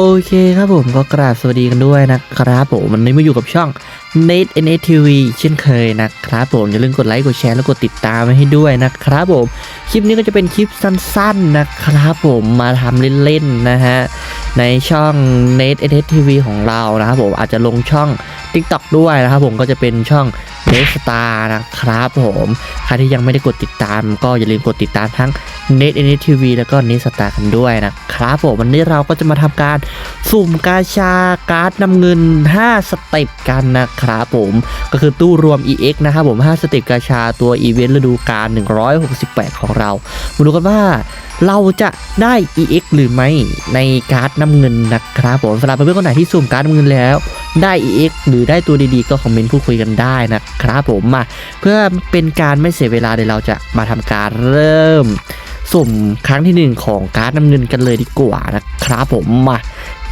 โอเคครับผมก็กราบสวัสดีกันด้วยนะครับผมวันนี้มาอยู่กับช่อง n a t n t TV เช่นเคยนะครับผมอย่าลืมกดไลค์กดแชร์แล้วกดติดตามไว้ให้ด้วยนะครับผมคลิปนี้ก็จะเป็นคลิปสั้นๆนะครับผมมาทำเล่นๆนะฮะในช่อง n a t n t TV ของเรานะครับผมอาจจะลงช่อง TikTok ด้วยนะครับผมก็จะเป็นช่อง n e t Star นะครับผมใครที่ยังไม่ได้กดติดตาม ก็อย่าลืมกดติดตามทั้ง n e t n t TV แล้วก็ n e t Star กันด้วยนะครับผมวันนี้เราก็จะมาทำการสุ่มกาชาการ์ดนำเงิน 5 สเต็ปกันนะครับผมก็คือตู้รวม EX นะครับผม 5 สเต็ปกาชาตัวอีเวนต์ฤดูกาล168 ของเรามาดูกันว่าเราจะได้ EX หรือไม่ในการ์ดนำเงินนะครับผมสำหรับเพื่อนๆคนไหนที่สุ่มการ์ดนำเงินแล้วได้ EX หรือได้ตัวดีๆ ก็คอมเมนต์พูดคุยกันได้นะครับผมมาเพื่อเป็นการไม่เสียเวลาเดี๋ยวเราจะมาทำการเริ่มสุ่มครั้งที่หนึ่งของการ์ดน้ำเงินกันเลยดีกว่านะครับผมมา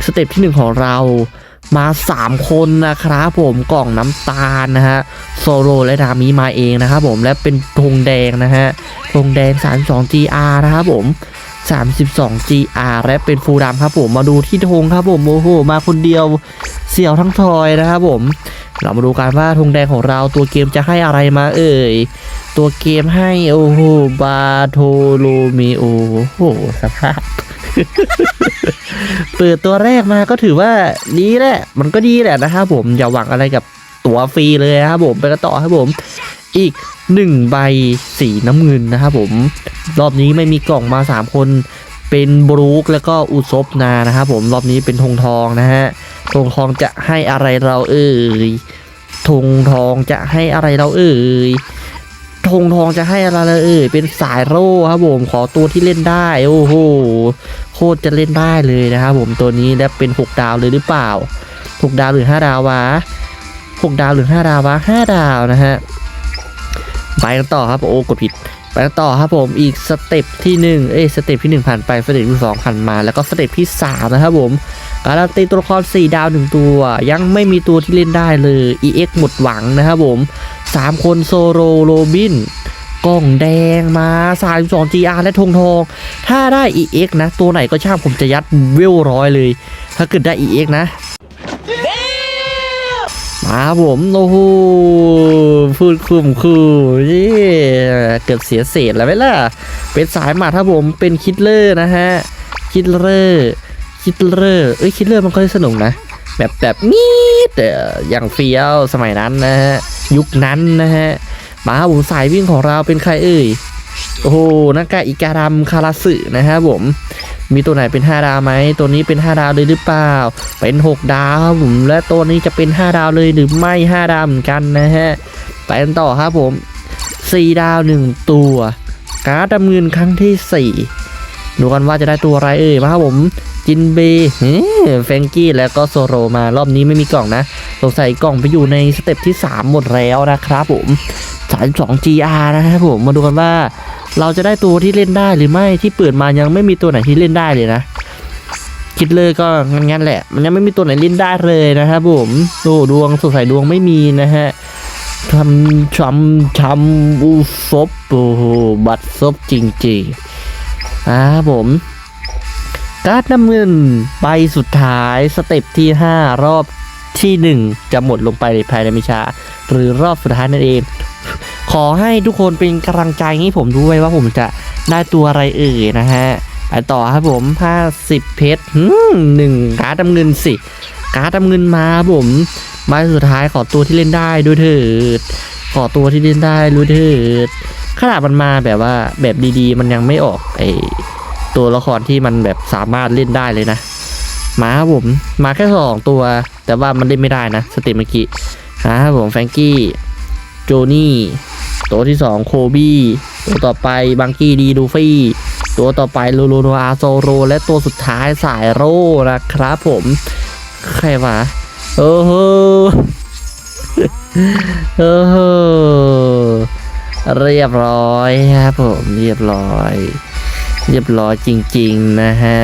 สเต็ปที่หนึ่งของเรามา 3 คนนะครับผมกล่องน้ำตาลนะฮะโซโลและนามิมาเองนะครับผมและเป็นธงแดงนะฮะธงแดง 32 GR นะครับผม 32 GR และเป็นฟูลดำครับผมมาดูที่ธงครับผมโอ้โหมาคนเดียวเสี่ยวทั้งทอยนะครับผม เรามาดูกันว่าธงแดงของเราตัวเกมจะให้อะไรมาเอ่ย ตัวเกมให้โอ้โหบาโทโลมีโอ้โหสภาพเปิดตัวแรกมาก็ถือว่าดีแหละ มันก็ดีแหละนะครับผมอย่าหวังอะไรกับตั๋วฟรีเลยครับผมไปกันต่อครับผม อีก หนึ่งใบสีน้ำเงินนะครับผม รอบนี้ไม่มีกล่องมาสามคน เป็นบรูคแล้วก็อุซบนานะครับผมรอบนี้เป็นธงทองนะฮะธงทองจะให้อะไรเราเอ่ยธงทองจะให้อะไรเราเอ่ยธงทองจะให้อะไรเลยเอ่ยเป็นสายโร่ครับผมขอตัวที่เล่นได้โอ้โหโคตรจะเล่นได้เลยนะครับผมตัวนี้และเป็น 6 ดาวเลยหรือเปล่า 6 ดาวหรือ 5 ดาววะ6 ดาวหรือ 5 ดาววะ5 ดาวนะฮะ ไปกันต่อครับโอ้กดผิดไปกันต่อครับผมอีกสเต็ปที่1เอ้สเต็ปที่ 1 ผ่านไปสเต็ปที่2ผ่านมา แล้วก็สเต็ปที่ 3 นะครับผมการันตีตัวละคร4ดาว 1 ตัว ยังไม่มีตัวที่เล่นได้เลย EX หมดหวังนะครับผมสามคนโซโรโรบินกล่องแดงมา32 GR และธงทอง ถ้าได้ EX นะ ตัวไหนก็ช่างผมจะยัดเวลร้อยเลย ถ้าเกิดได้ EX นะ มาครับผมโอ้โหพูดคุมคู่นี่เกือบเสียเศษแล้วไหมล่ะ เป็นสายหมาถ้าผมเป็นคิดเลอร์นะฮะ คิดเลอร์คิดเลอร์เอ้ยคิดเลอร์มันก็สนุกนะ แบบแบบนี้แต่อย่างเฟี้ยวสมัยนั้นนะฮะ ยุคนั้นนะฮะ มาครับผมสายวิ่งของเราเป็นใครเอ่ยโอ้โหน้ากากอิการัมคาราสึนะฮะผม มีตัวไหนเป็น 5 ดาวไหม ตัวนี้เป็น 5 ดาวเลยหรือเปล่า เป็น 6 ดาวครับผมและตัวนี้จะเป็น 5 ดาวเลยหรือไม่ 5 ดาวเหมือนกันนะฮะไปกันต่อครับผม 4 ดาว 1 ตัว การ์ดดำเงินครั้งที่ 4 ดูกันว่าจะได้ตัวอะไรเอ่ยมาครับผม จินเบเฮ้แฟรงกี้ แล้วก็โซโรมารอบนี้ไม่มีกล่องนะสงสัยกล่องไปอยู่ในสเต็ปที่ 3 หมดแล้วนะครับผม 32 GR นะครับผม มาดูกันว่า เราจะได้ตัวที่เล่นได้หรือไม่ที่เปิดมายังไม่มีตัวไหนที่เล่นได้เลยนะ คิดเลยก็งั้นๆแหละ มันยังไม่มีตัวไหนเล่นได้เลยนะครับผมโอ้ดวงสงสัยดวงไม่มีนะฮะทำช้ำช้ำอูซบโอ้โหบัตรซบจริงๆอ่าผมการ์ดน้ำเงินใบสุดท้ายสเต็ปที่ 5 รอบที่ 1 จะหมดลงไปในภายในม่ช้าหรือรอบสุดท้ายนั่นเอง ขอให้ทุกคนเป็นกำลังใจให้ผมด้วยว่าผมจะได้ตัวอะไรเอ่ยนะฮะไปต่อครับผม 50 เพชรหืมหนึ่งการ์ดน้ำเงินสิ การ์ดน้ำเงินมาผมใบสุดท้ายขอตัวที่เล่นได้ด้วยเถิด ขอตัวที่เล่นได้ด้วยเถิดขนาดมันมาแบบว่าแบบดีๆ มันยังไม่ออกไอตัวละครที่มันแบบสามารถเล่นได้เลยนะ มาครับผม มาแค่สองตัว แต่ว่ามันเล่นไม่ได้นะ สเตมเมื่อกี้นะครับผมแฟรงกี้ โจนี่ ตัวที่สองโคบี้ตัวต่อไปบังกี้ดีดูฟี่ ตัวต่อไปลูลูโนอาโซโร และตัวสุดท้ายสายโร่นะครับผม ใครวะโอ้โหโอ้โหเรียบร้อยครับผมเรียบร้อย เรียบร้อยจริง ๆ นะฮะ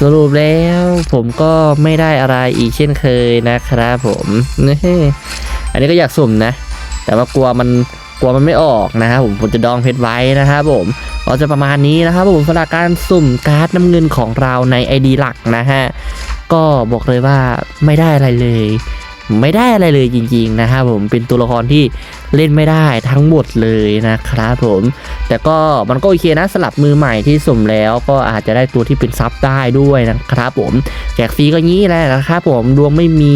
สรุปแล้วผมก็ไม่ได้อะไรอีกเช่นเคยนะครับผม อันนี้ก็อยากสุ่มนะ แต่ว่ากลัวมัน กลัวมันไม่ออกนะครับผมผมจะดองเพชรไว้นะครับผมก็จะประมาณนี้นะครับผมสำหรับการสุ่มการ์ดน้ำเงินของเราใน ID หลักนะฮะก็บอกเลยว่าไม่ได้อะไรเลย ไม่ได้อะไรเลยจริงๆนะครับผมเป็นตัวละครที่เล่นไม่ได้ทั้งหมดเลยนะครับผม แต่ก็มันก็โอเคนะสลับมือใหม่ที่สุ่มแล้วก็อาจจะได้ตัวที่เป็นซับได้ด้วยนะครับผมแจกฟรีก็งี้แหละนะครับผมดวงไม่มี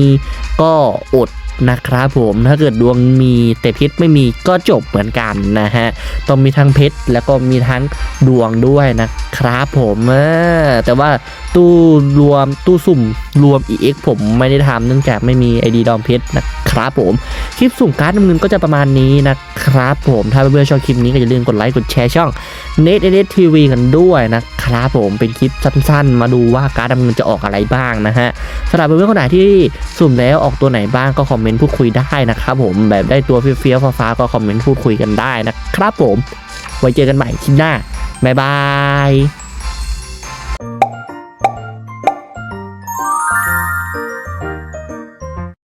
ก็อด นะครับผมถ้าเกิดดวงมีแต่เพชรไม่มีก็จบเหมือนกันนะฮะต้องมีทั้งเพชรแล้วก็มีทั้งดวงด้วยนะครับผมเออแต่ว่าตู้รวมตู้สุ่มรวม EX ผมไม่ได้ทำเนื่องจากไม่มี ID ดอมเพชรนะครับผมคลิปสุ่มการ์ดน้ำเงินก็จะประมาณนี้นะครับผมถ้าเพื่อนๆชอบคลิปนี้ก็อย่าลืมกดไลค์กดแชร์ช่อง n e t n e t TV กันด้วยนะครับ ครับผมเป็นคลิปสั้นๆ มาดูว่าการ์ดน้ำเนินจะออกอะไรบ้างนะฮะสำหรับเพื่อนๆคนไหนที่สุ่มแล้วออกตัวไหนบ้างก็คอมเมนต์พูดคุยได้นะครับผมแบบได้ตัวเฟี้ยวๆฟ้าๆก็คอมเมนต์พูดคุยกันได้นะครับผม ไว้เจอกันใหม่คลิปหน้าบ๊ายบาย